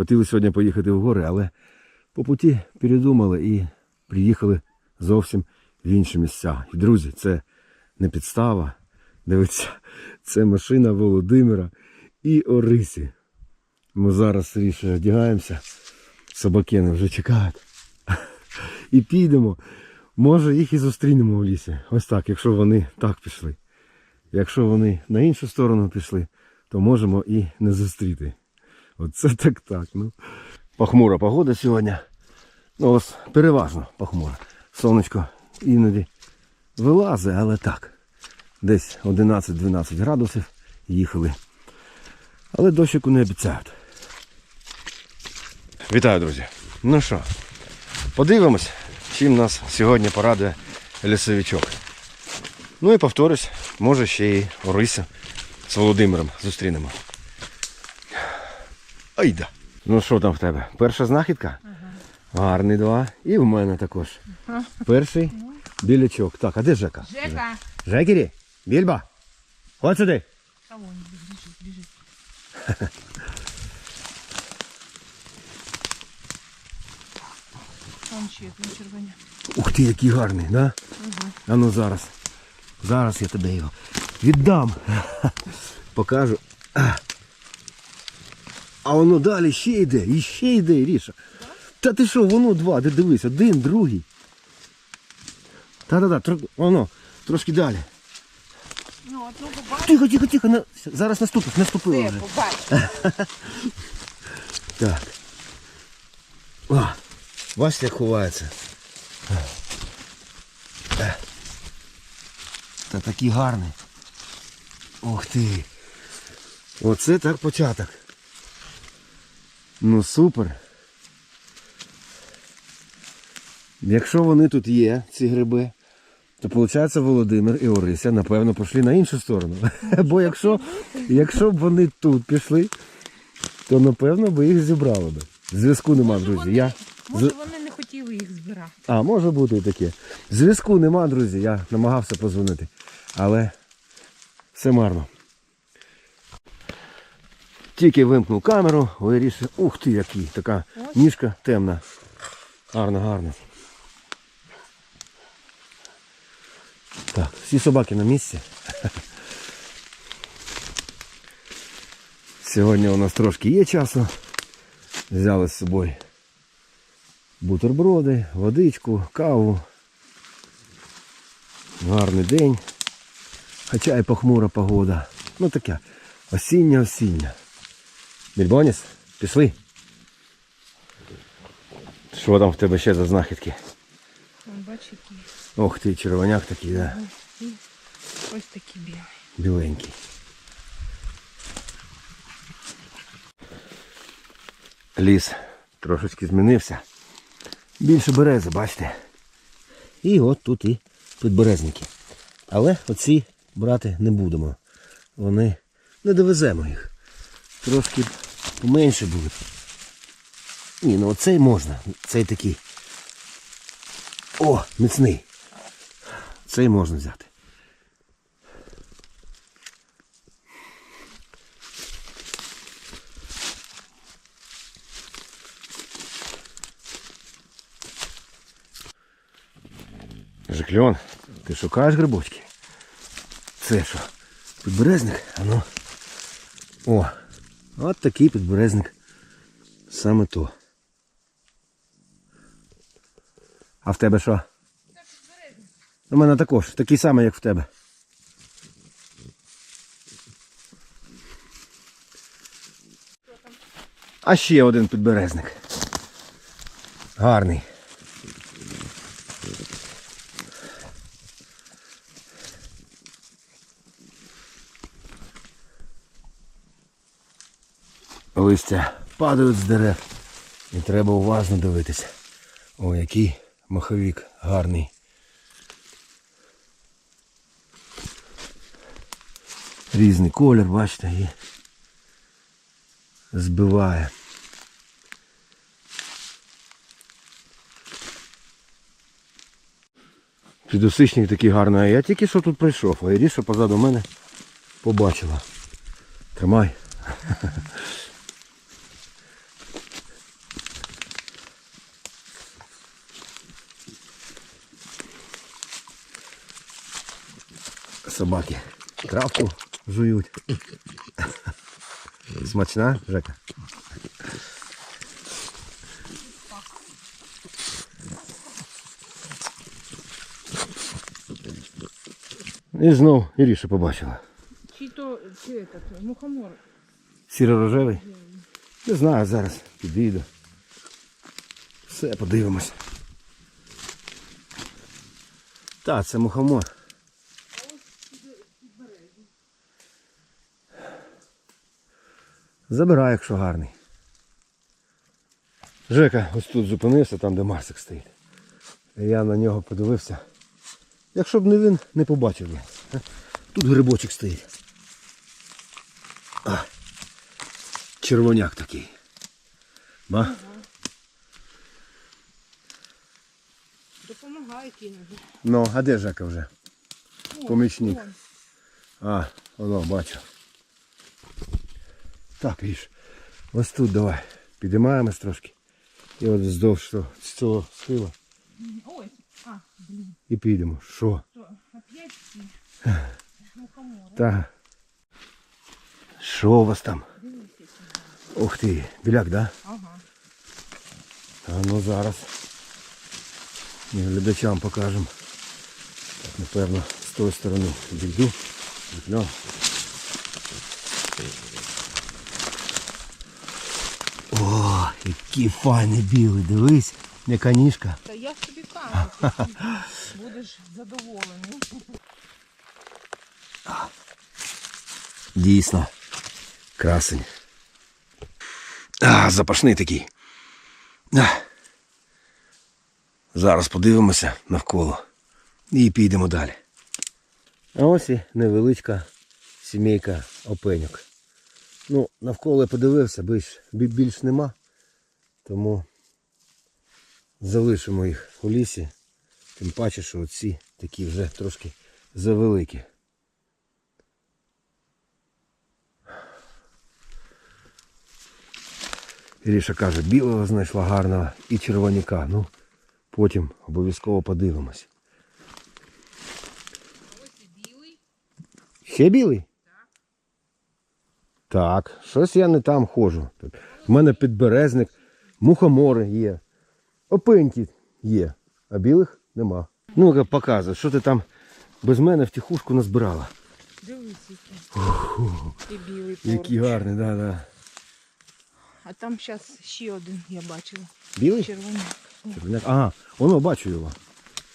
Хотіли сьогодні поїхати в гори, але по путі передумали і приїхали зовсім в інші місця. І, друзі, це не підстава. Дивіться, це машина Володимира і Орисі. Ми зараз одягаємося. Собакени вже чекають. І підемо. Може їх і зустрінемо в лісі. Ось так, якщо вони так пішли. Якщо вони на іншу сторону пішли, то можемо і не зустріти. Оце так так. Ну. Похмура погода сьогодні. Ну, ось переважно похмура. Сонечко іноді вилазить, але так. Десь 11-12 градусів їхали. Але дощику не обіцяють. Вітаю, друзі. Ну що, подивимось, чим нас сьогодні порадує лісовичок. Ну і повторюсь, може ще й Орися з Володимиром зустрінемо. Айда. Ну що там в тебе? Перша знахідка? Гарний два. І в мене також. Перший білячок. Так, а де Жека? Жека. Жекері, Більба, ходь сюди. А вон, біжить. Ух ти, який гарний, да? А ну зараз. Зараз я тебе його віддам. Покажу. А воно далі ще йде, і ще йде, Ріша. Та ти що, воно два, ти дивись, один, другий. Та-та-та, воно, трошки далі. Ну, одного бачиш, Тихо, тихо, тихо, на- зараз наступиш, наступила вже. Так. О, бачите, як ховається. Та такий гарний. Ух ти. Оце так початок. Ну супер. Якщо вони тут є, ці гриби, то виходить Володимир і Орися, напевно, пішли на іншу сторону. Бо якщо, якщо б вони тут пішли, то напевно би їх зібрали би. Зв'язку нема, Може, друзі. вони- Я... Може вони не хотіли їх збирати. А, може бути і таке. Зв'язку нема, друзі. Я намагався позвонити. Але все марно. Тільки вимкнув камеру, вирішив. Ух ти, який, така ніжка темна. Гарно, гарно. Так, всі собаки на місці. Сьогодні у нас трошки є часу. Взяли з собою бутерброди, водичку, каву. Гарний день. Хоча і похмура погода. Ну таке осіння-осіння. Більбоніс, пішли. Що там в тебе ще за знахідки? Бачиш, які. Ох ти, червоняк такий, да? І ось такі білі. Біленький. Ліс трошечки змінився. Більше берези, бачите. І от тут і підберезники. Але оці брати не будемо. Вони не довеземо їх. Трошки менше будуть. Ні, ну оцей можна. Цей такий. О, міцний. Цей можна взяти. Жикльон, ти шукаєш грибочки? Це що? Підберезник? А ну. О, от такий підберезник. Саме то. А в тебе що? У мене також, такий самий, як в тебе. А ще один підберезник. Гарний. Листя падають з дерев. І треба уважно дивитися. О, який маховик гарний. Різний колір, бачите, і збиває. Підосичник такий гарний, а я тільки що тут прийшов, а Іріша позаду мене побачила. Тримай. Собаки травку жують. Смачна, Жека? І знов Іріша побачила. Чи то чи этот, мухомор. Сіро-рожевий? Не знаю, зараз підійду. Все, подивимось. Та, це мухомор. Забирай, якщо гарний. Жека ось тут зупинився, там де Марсик стоїть. Я на нього подивився. Якщо б не він, не побачив би. Тут грибочок стоїть. А, червоняк такий. Ба? Допомагає кинути. Ну, а де Жека вже? Помічник. А, воно, бачу. Так, Ріш, ось тут давай. Підіймаємось трошки. І от вздовж цього- з цього схила Ой, а, блін, і підемо. Що? то опять ці мухомори. Та. Що у вас там? Дивись, які. Ух ти, біляк, да? Ага. А ну зараз. Ми глядачам покажемо. Так, напевно, з тої сторони відійду. Вікно. Який файний білий, дивись, не канішка. Та я ж тобі кажу, ти будеш задоволений. Дійсно. Красень. А, запашний такий. А. Зараз подивимося навколо і підемо далі. А ось і невеличка сімейка опеньок. Ну, навколо я подивився, більш, більш нема. Тому залишимо їх у лісі. Тим паче, що оці такі вже трошки завеликі. Іріша каже, білого знайшла гарного і червоняка. Ну, потім обов'язково подивимось. Ось і білий. Ще білий? Так, щось я не там ходжу. В мене підберезник, мухомори є, опеньки є, а білих нема. Ну-ка показуй, що ти там без мене втихушку назбирала. Дивись, який. І білий поруч. Який гарний, да, да. А там зараз ще один я бачила. Білий? Червоняк. Червоняк. Ага, воно бачу його.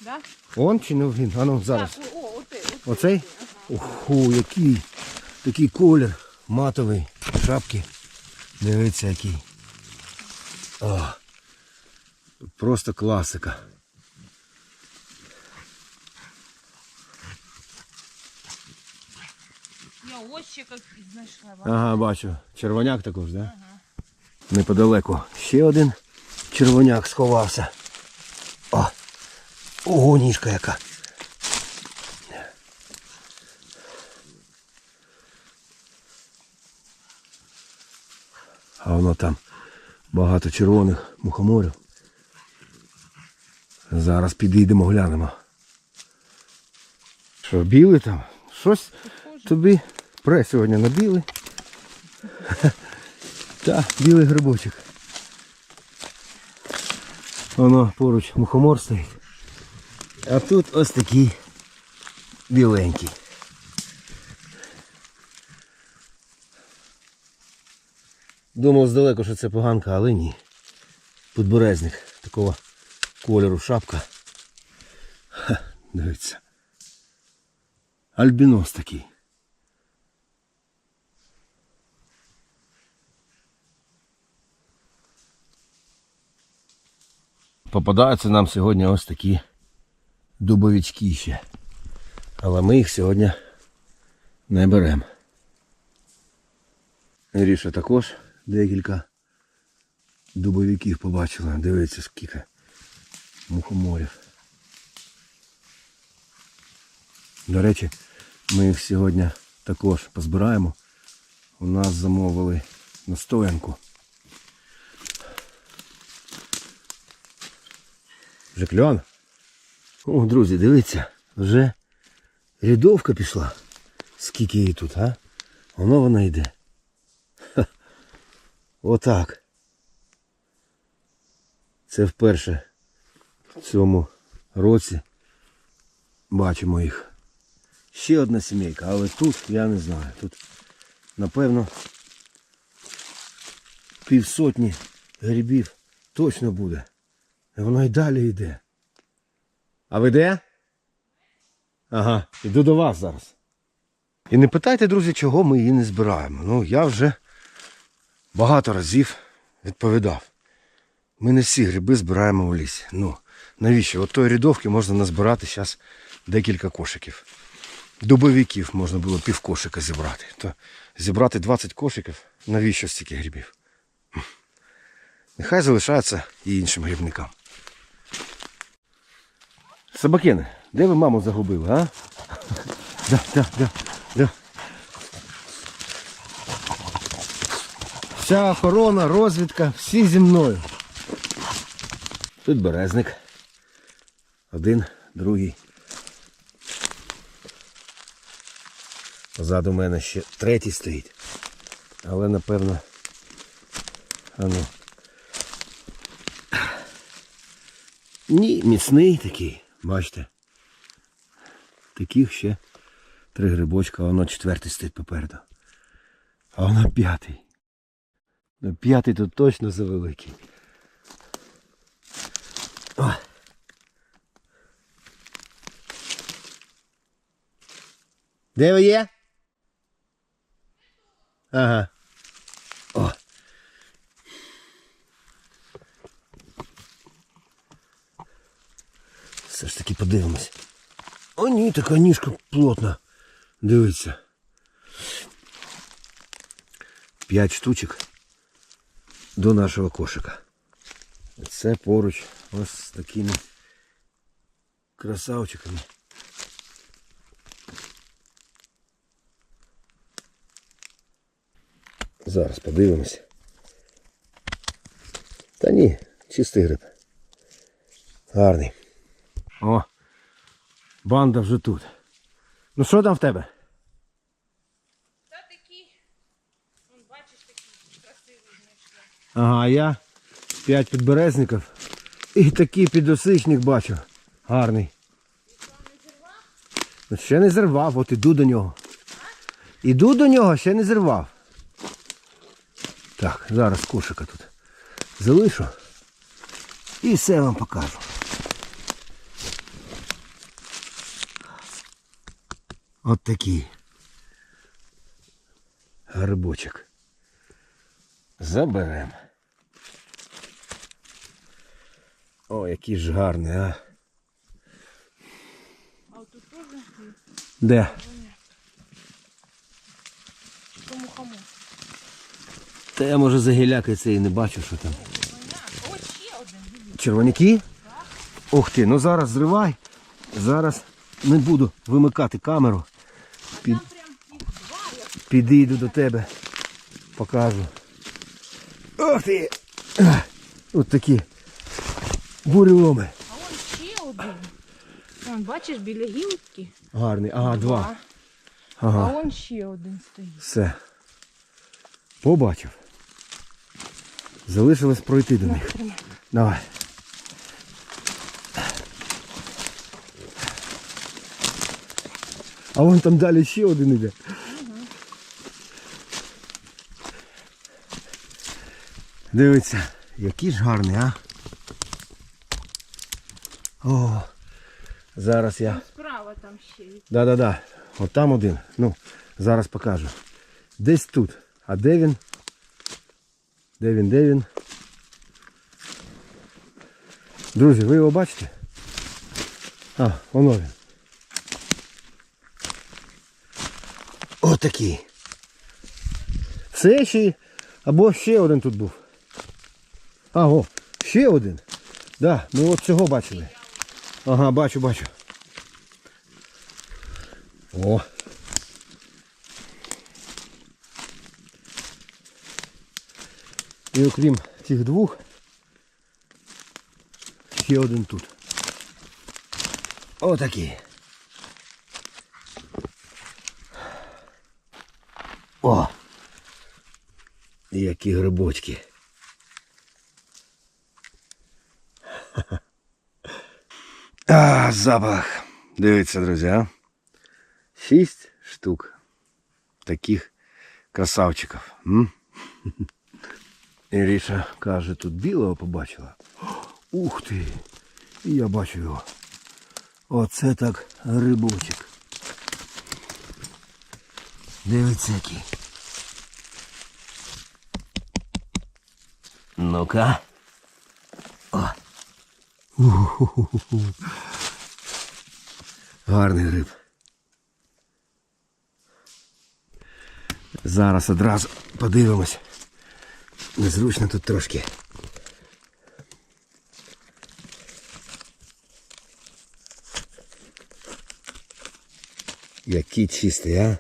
Да? Он чи не він? А ну зараз. Так, о, о, оте, оте, Оцей? оте, Оху, який такий колір матовий, шапки. Дивіться який. О, просто класика. Я ось ще як знайшла. Ага, бачу. Червоняк також, да? Ага. Неподалеку. Ще один червоняк сховався. О! Ого, ніжка яка. А воно там багато червоних мухоморів. Зараз підійдемо, глянемо. Що, білий там? Щось тобі пре сьогодні на білий. Та, білий грибочок. Воно поруч мухомор стоїть. А тут ось такий біленький. Думав здалеку, що це поганка, але ні. Підберезник такого кольору шапка. Ха, дивіться. Альбінос такий. Попадаються нам сьогодні ось такі дубовички ще. Але ми їх сьогодні не беремо. Ріша також декілька дубовиків побачила. Дивіться скільки мухоморів. До речі, ми їх сьогодні також позбираємо. У нас замовили настоянку. Вже кльон. О, друзі, дивіться, вже рядовка пішла. Скільки її тут, а? Воно вона йде. Отак. Це вперше в цьому році бачимо їх. Ще одна сімейка, але тут я не знаю. Тут, напевно, півсотні грибів точно буде. Воно й далі йде. А ви де? Ага, іду до вас зараз. І не питайте, друзі, чого ми її не збираємо. Ну, я вже багато разів відповідав. Ми не всі гриби збираємо у лісі. Ну, навіщо? От тої рядовки можна назбирати зараз декілька кошиків. Дубовиків можна було пів кошика зібрати. То зібрати 20 кошиків, навіщо стільки грибів? Нехай залишається і іншим грибникам. Собакени, де ви маму загубили, а? Да, да, да, да. Вся охорона, розвідка, всі зі мною. Тут березник. Один, другий. Позаду мене ще третій стоїть. Але напевно. Ану. Ні, міцний такий, бачите. Таких ще три грибочка, а воно четвертий стоїть попереду. А воно п'ятий. Ну, п'ятий тут точно завеликий. О. Де ви є? Ага. О. Все ж таки подивимось. О, ні, така ніжка плотна. Дивіться. П'ять штучок до нашого кошика. Це поруч ось з такими красавчиками. Зараз подивимось. Та ні, чистий гриб. Гарний. О, банда вже тут. Ну що там в тебе? Та такі, вон бачиш, такі красиві знайшла. Ага, я п'ять підберезників і такий підосичник бачу. Гарний. Ну, ще не зірвав, от іду до нього. Іду до нього, ще не зірвав. Так, зараз кошика тут залишу і все вам покажу. От такий грибочок. Заберем. О, який ж гарний, а. А тут теж Де? тому хаму. Та я може за це і не бачу, що там. Червоняки? Ух ти, ну зараз зривай. Зараз не буду вимикати камеру. Під, підійду до тебе. Покажу. Ух ти! От такі буреломи. А вон ще один. Вон, бачиш, біля гілки. Гарний. Ага, два. А Ага. вон ще один стоїть. Все. Побачив. Залишилось пройти до них. Тримай. Давай. А вон там далі ще один іде. Дивіться, який ж гарний, а? О, зараз я. Справа там ще є. Да-да-да. От там один. Ну, зараз покажу. Десь тут. А де він? Де він, де він? Друзі, ви його бачите? А, воно він. Отакий. Це ще або ще один тут був. А, о, ще один. Да, ми от цього бачили. Ага, бачу, бачу. О. І окрім цих двох, ще один тут. Отакий. О! Які грибочки. А, запах. Дивіться, друзі, а? Шість штук. Таких красавчиків. М? Іріша каже, тут білого побачила. Ух ти! І я бачу його. Оце так грибочок. Дивіться який. Ну-ка. О. Гарний гриб. Зараз одразу подивимось. Незручно тут трошки. Який чистий, а?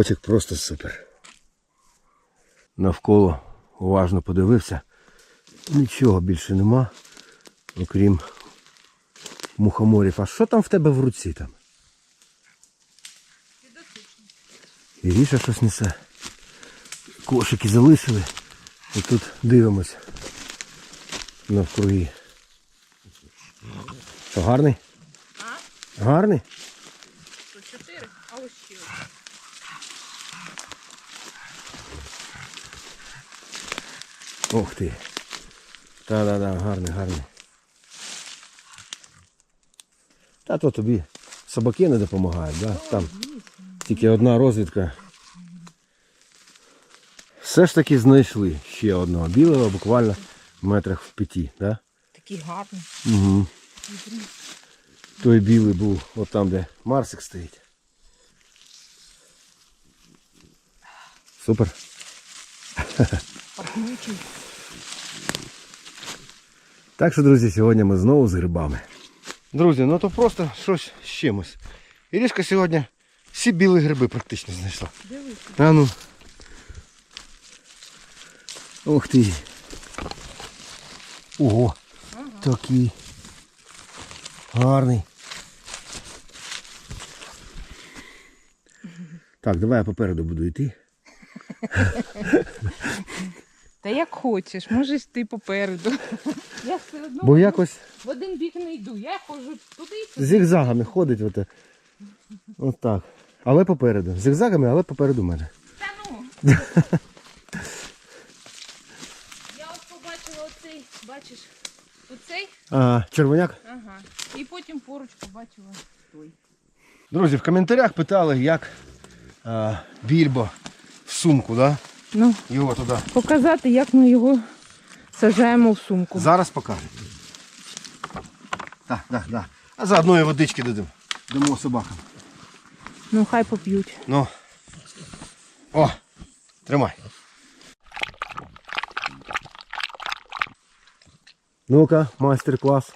Грибочок просто супер. Навколо уважно подивився. Нічого більше нема, окрім мухоморів. А що там в тебе в руці там? Іріша щось несе. Кошики залишили. І тут дивимось навкруги. Що, гарний? А? Гарний? Тут чотири, а ось ще Ох ти. Та-да-да, гарний, гарний. Та то тобі собаки не допомагають, да? Там тільки одна розвідка. Все ж таки знайшли ще одного білого, буквально в метрах в п'яті, да? Такий гарний. Угу. Той білий був от там, де Марсик стоїть. Супер. Пахнучий. Так що, друзі, сьогодні ми знову з грибами. Друзі, ну то просто щось з чимось. Ірішка сьогодні всі білі гриби практично знайшла. А ну. Ух ти. Ого, Ага. такий. Гарний. Так, давай я попереду буду йти. Та як хочеш, можеш ти попереду. Я все одно Бо якось в один бік не йду. Я ходжу туди, туди. зігзагами ходить. От, от так. Але попереду. Зігзагами, але попереду мене. Та ну. Я от побачила оцей, бачиш, оцей, А, червоняк? ага. І потім поруч побачила той. Друзі, в коментарях питали, як а, більбо в сумку, да? Ну, Його туди. показати, як ми його сажаємо в сумку. Зараз покажу. Так, так, так. А заодно і водички дадимо. Дамо собакам. Ну, хай поп'ють. Ну. О! Тримай. Ну-ка, майстер-клас.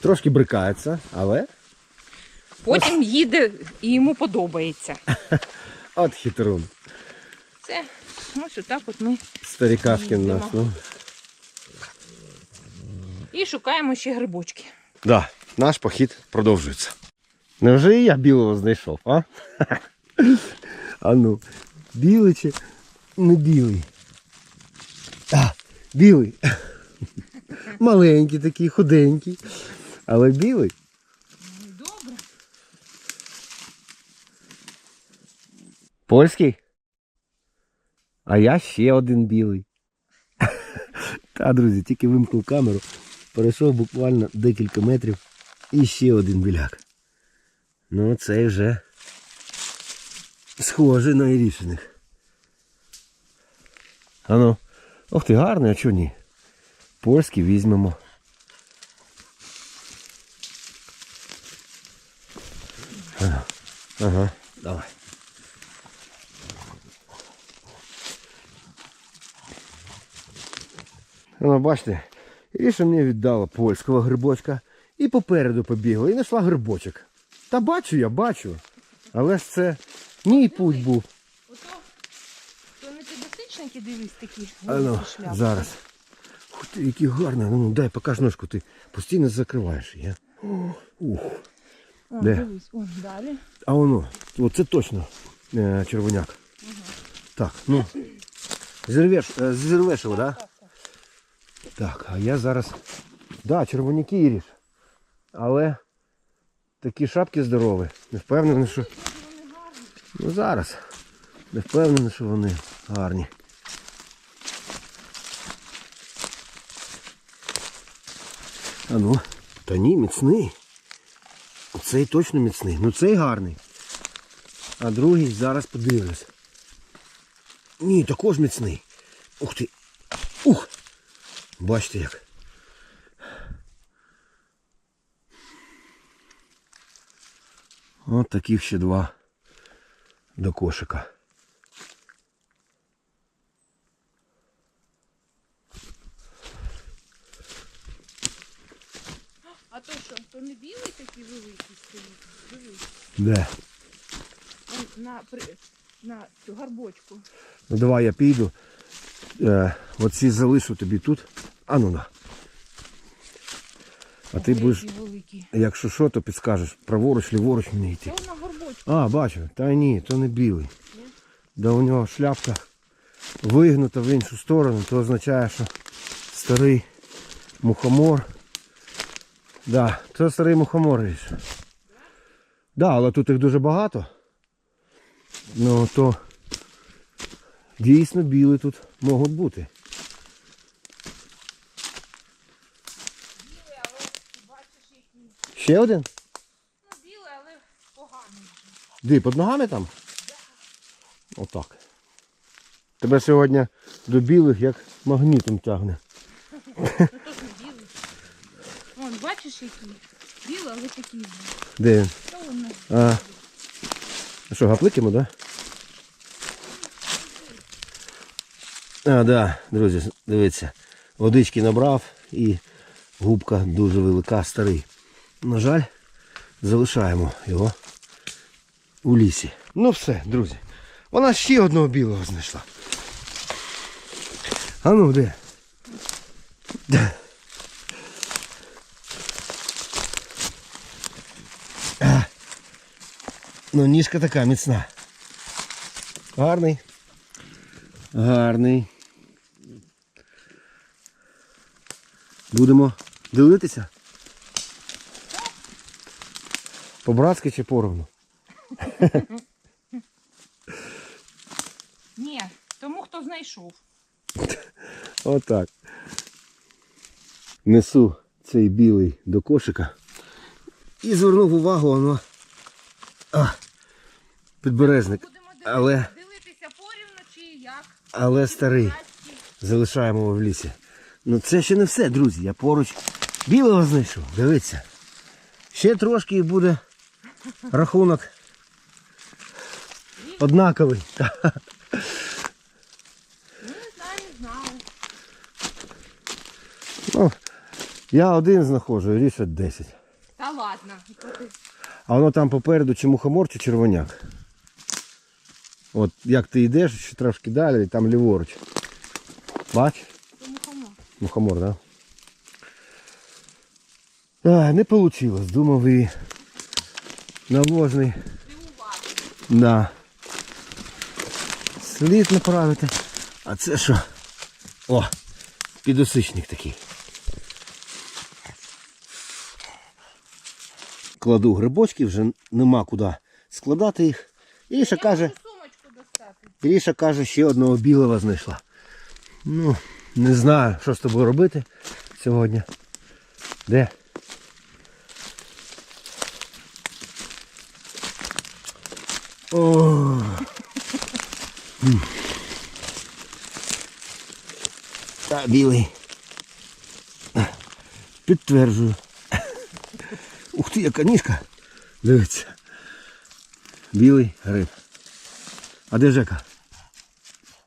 Трошки брикається, але Потім їде і йому подобається. от хитрун. Це ось отак от ми Старікашкін наш. Ну. і шукаємо ще грибочки. Да, наш похід продовжується. Невже і я білого знайшов, а? А ну, білий чи не білий? А, білий. Маленький такий, худенький. Але білий. Польський? А я ще один білий. Та, друзі, тільки вимкнув камеру. Перейшов буквально декілька метрів і ще один біляк. Ну, цей вже схожий на ірішених. Ану. Ох ти, гарний, а чого ні? Польський візьмемо. Ага, давай. Ну, бачите, Іріша мені віддала польського грибочка і попереду побігла і знайшла грибочок. Та бачу я, бачу. Але ж це мій путь був. Ото, то не підосичники дивись такі. А ну, зараз. Ух ти, який гарний. Ну, дай покаж ножку, ти постійно закриваєш її. а? Ух. О, де? дивись, о, далі. А воно, оце точно е, червоняк. Так, ну. Зірвеш, е, зірвеш його, так? Да? Так, а я зараз. Да, червоняки Іріш. Але такі шапки здорові. Не впевнений, що. Ну зараз. Не впевнений, що вони гарні. А ну, та ні, міцний. Цей точно міцний. Ну цей гарний. А другий зараз подивлюсь. Ні, також міцний. Ух ти. Ух! Бачите як. От таких ще два до кошика. А то що, то не білий такий великий стоїть? Дивись. Де? Он на, при, на цю гарбочку. Ну давай я піду. Е, оці залишу тобі тут. А ну на. А ти будеш, якщо що, то підскажеш, праворуч, ліворуч мені йти. Це на горбочку. А, бачу. Та ні, то не білий. Да у нього шляпка вигнута в іншу сторону, то означає, що старий мухомор. Да, це старий мухомор. Ріш. Да, але тут їх дуже багато. Ну то дійсно білі тут можуть бути. Білий, але бачиш який. Ще один? Ну, білий, але поганий. Ди, під ногами там? Отак. Тебе сьогодні до білих як магнітом тягне. Ну білий. Вон, бачиш який? Білий, але такий. Де він? Воно? А, а що, гапликимо, да? А, да, друзі, дивіться. Водички набрав і губка дуже велика, старий. На жаль, залишаємо його у лісі. Ну все, друзі. Вона ще одного білого знайшла. А ну де? Де? Ну, ніжка така міцна. Гарний. Гарний. Будемо дивитися. По-братськи чи поровну? Ні, тому хто знайшов. Отак. Несу цей білий до кошика. І звернув увагу, воно. А, підберезник. Будемо Але, дивитися, дивитися порівну чи як. Але старий. Залишаємо його в лісі. Ну це ще не все, друзі. Я поруч білого знайшов. Дивіться. Ще трошки і буде рахунок однаковий. Ну, я один знаходжу, ріше 10. Та ладно. А воно там попереду чи мухомор, чи червоняк. От як ти йдеш, ще трошки далі, і там ліворуч. Бач? Кому? Мухомор, да? А, не вийшло. Думав і наложний. Да. Слід направити. А це що? О, підосичник такий. Кладу грибочки, вже нема куди складати їх. Іріша Я каже, Іріша каже, ще одного білого знайшла. Ну, не знаю, що з тобою робити сьогодні. Де? О. Та, білий. Підтверджую. Ух ти, яка ніжка. Дивіться. Білий гриб. А де Жека?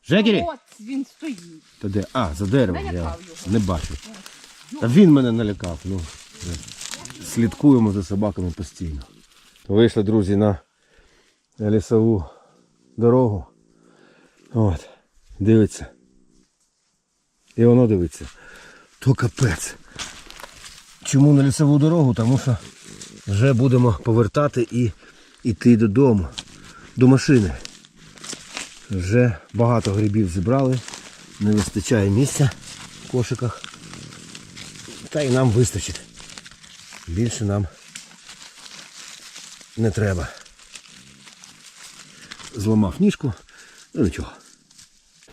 Жекері? От він стоїть. Та де? А, за деревом. Я Налякав його. не бачу. Та він мене налякав. Ну, слідкуємо за собаками постійно. Вийшли, друзі, на на лісову дорогу. От, дивиться. І воно дивиться. То капець. Чому на лісову дорогу? Тому що вже будемо повертати і йти додому, до машини. Вже багато грибів зібрали, не вистачає місця в кошиках. Та й нам вистачить. Більше нам не треба. Зламав ніжку, ну нічого.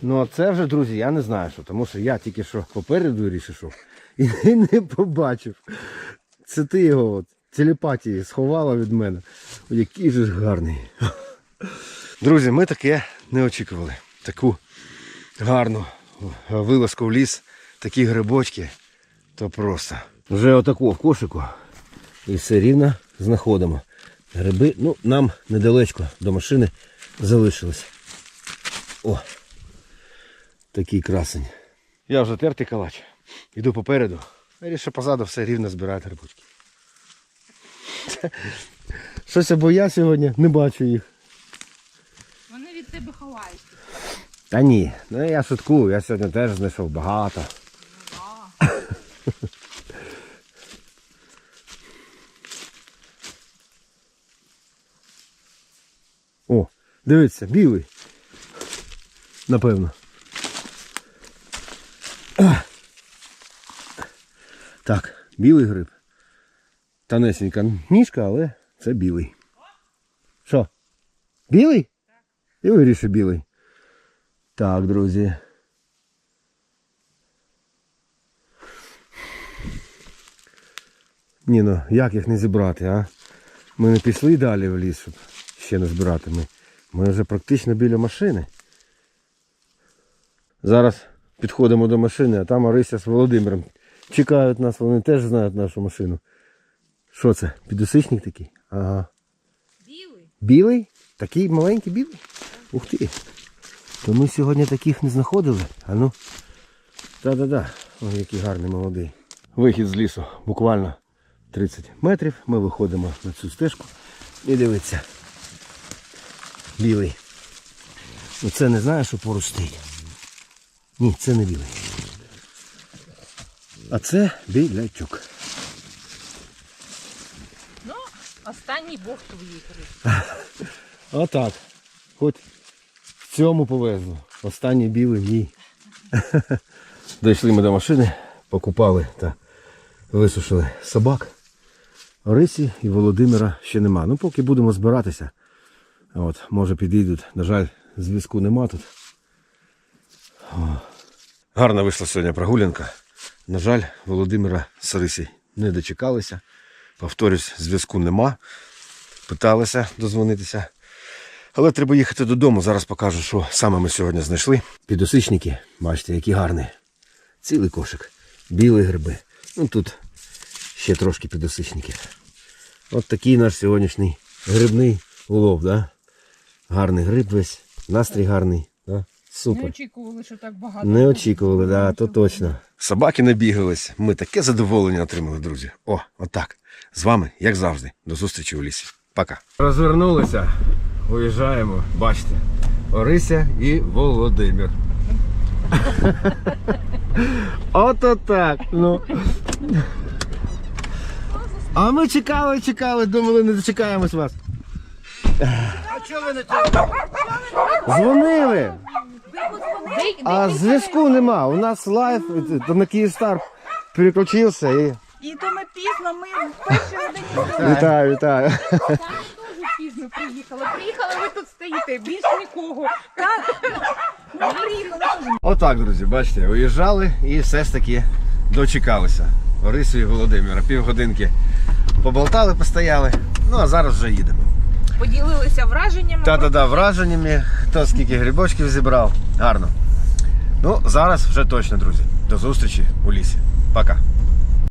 Ну а це вже, друзі, я не знаю що, тому що я тільки що попереду ріш ішов і не побачив. Це ти його от, телепатії сховала від мене. О, який же ж гарний. Друзі, ми таке не очікували. Таку гарну вилазку в ліс, такі грибочки, то просто. Вже отако в кошику. І все рівно знаходимо. Гриби, ну, нам недалечко до машини залишилось. О! Такий красень. Я вже тертий калач. Іду попереду. Вирішив позаду все рівно збирати грибочки. Щось або я сьогодні не бачу їх. Тебе ховаються. Та ні, ну я шуткую, я сьогодні теж знайшов багато. О, дивіться, білий. Напевно. Так, білий гриб. Танесенька ніжка, але це білий. Що? Білий? І вирішив білий. Так, друзі. Ні, ну як їх не зібрати, а? Ми не пішли далі в ліс, щоб ще не збирати. Ми, ми вже практично біля машини. Зараз підходимо до машини, а там Орися з Володимиром. Чекають нас, вони теж знають нашу машину. Що це? Підусичник такий? Ага. Білий. Білий? Такий маленький білий? Ух ти. То ми сьогодні таких не знаходили. А ну. Та-да-да. Ой, який гарний молодий. Вихід з лісу. Буквально 30 метрів. Ми виходимо на цю стежку. І дивиться. Білий. Ну це не знаю, що поруч стоїть. Ні, це не білий. А це білячок. Ну, останній бог твоїх риб. Отак. Хоч цьому повезло. Останній білий ні. Дійшли ми до машини, покупали та висушили собак. Орисі і Володимира ще нема. Ну поки будемо збиратися. От, може підійдуть. На жаль, зв'язку нема тут. О. Гарна вийшла сьогодні прогулянка. На жаль, Володимира з Орисі не дочекалися. Повторюсь, зв'язку нема. Питалися дозвонитися. Але треба їхати додому. Зараз покажу, що саме ми сьогодні знайшли. Підосичники, бачите, які гарні. Цілий кошик. Білі гриби. Ну тут ще трошки підосичників. От такий наш сьогоднішній грибний улов, да? Гарний гриб весь, настрій гарний. Да? Не очікували, що так багато. Не очікували, да, то точно. Собаки набігались. Ми таке задоволення отримали, друзі. О, отак. З вами, як завжди, до зустрічі у лісі. Пока. Розвернулися. Уїжджаємо. Бачите. Орися і Володимир. Ото так. Ну. А ми чекали, чекали, думали, не дочекаємось вас. А чого ви не Дзвонили. А зв'язку нема. У нас лайф то на Київстар переключився і. І то ми пізно, ми в першій годині. Вітаю, вітаю. Пізно приїхали. Приїхали, ви тут стоїте, більш нікого. Ми приїхали. Отак, друзі, бачите, уїжджали і все ж таки дочекалися. Орису і Володимира. Півгодинки поболтали, постояли. Ну а зараз вже їдемо. Поділилися враженнями. Та-та-та, враженнями, хто скільки грибочків зібрав. Гарно. Ну, зараз вже точно, друзі. До зустрічі у лісі. Пока.